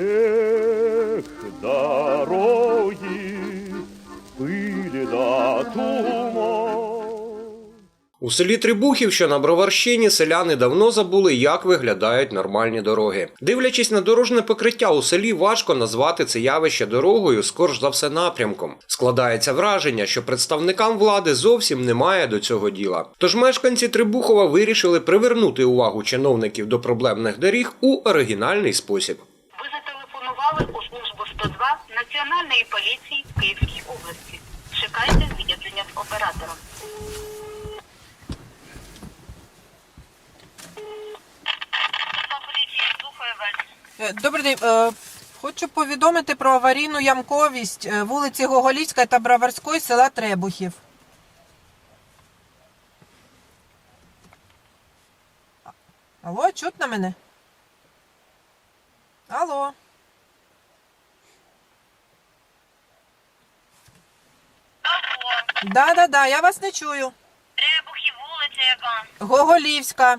Эх, дороги, пыли да туман. У селі Трибухів, що на Броварщині, селяни давно забули, як виглядають нормальні дороги. Дивлячись на дорожне покриття у селі, важко назвати це явище дорогою, скорш за все напрямком. Складається враження, що представникам влади зовсім немає до цього діла. Тож мешканці Трибухова вирішили привернути увагу чиновників до проблемних доріг у оригінальний спосіб. Ви зателефонували у службу 102 Національної поліції в Київській області. Чекайте з'єднання з оператором. Добрий день. Е, Хочу повідомити про аварійну ямковість е, вулиці Гоголівської та Браварської села Требухів. Алло, чутно мене? Алло. Алло, Да, да, да, я вас не чую. Требухів, вулиця яка? Гоголівська.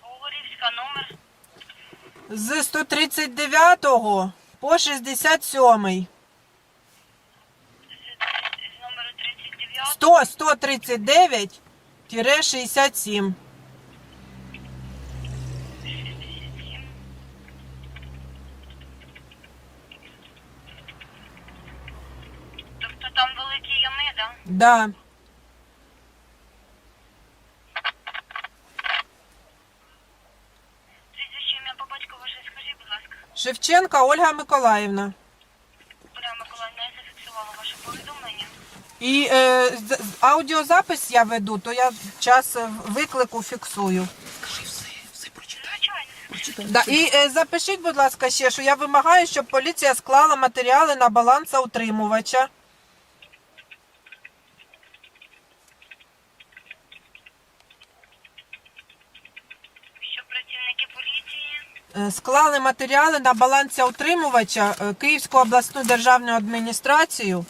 Гоголівська номер. З 139 по 67. З номеру 39. 100, 139 67. Да? Прізвище ім'я по батьку ваше скажіть, будь ласка. Шевченка Ольга Миколаївна. Оля Миколаївна, я зафіксувала ваше повідомлення. І е, з- з- аудіозапис я веду, то я час е, виклику фіксую. Звичайно. Да, і е, запишіть, будь ласка, ще, що я вимагаю, щоб поліція склала матеріали на балансоутримувача. Що працівники поліції Е, Склали матеріали на балансоутримувача е, Київську обласну державну адміністрацію.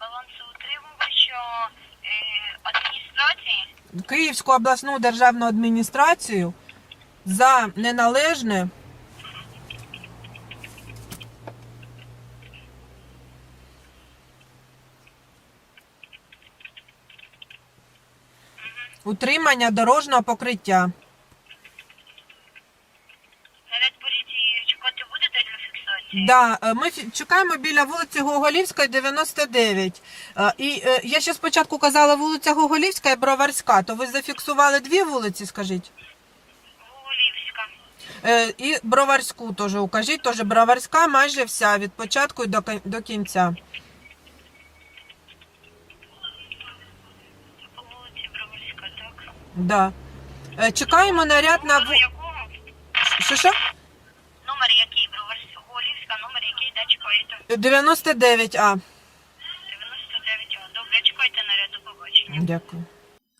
балансоутримувача е, адміністрації Київську обласну державну адміністрацію за неналежне утримання дорожнього покриття. наряд поліції чекати будете для фіксації? Да, е, ми фі- чекаємо біля вулиці Гоголівської, 99. Е, І е, я ще спочатку казала вулиця Гоголівська і Броварська, то ви зафіксували дві вулиці, скажіть? Гуголівська. Е, І Броварську теж укажіть, теж Броварська майже вся від початку і до, кін- до кінця. По вулиці Бровольська, так. Да. Е, Чекаємо наряд на Номер якого? Що, що? Номер який? Бровольська, Гуголівська, номер який, де чекаєте? 99А. 99 Добре, чекайте наряд, до побачення. Дякую.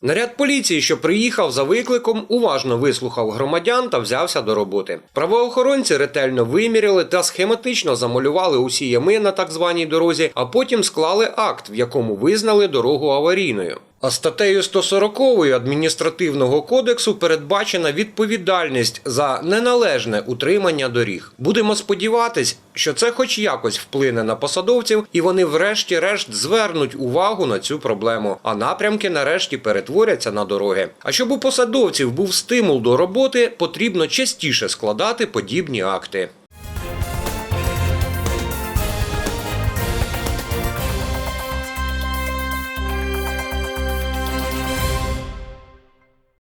Наряд поліції, що приїхав за викликом, уважно вислухав громадян та взявся до роботи. Правоохоронці ретельно виміряли та схематично замалювали усі ями на так званій дорозі, а потім склали акт, в якому визнали дорогу аварійною. А статтею 140 адміністративного кодексу передбачена відповідальність за неналежне утримання доріг. Будемо сподіватись, що це хоч якось вплине на посадовців, і вони врешті-решт звернуть увагу на цю проблему, а напрямки нарешті перетворяться на дороги. А щоб у посадовців був стимул до роботи, потрібно частіше складати подібні акти.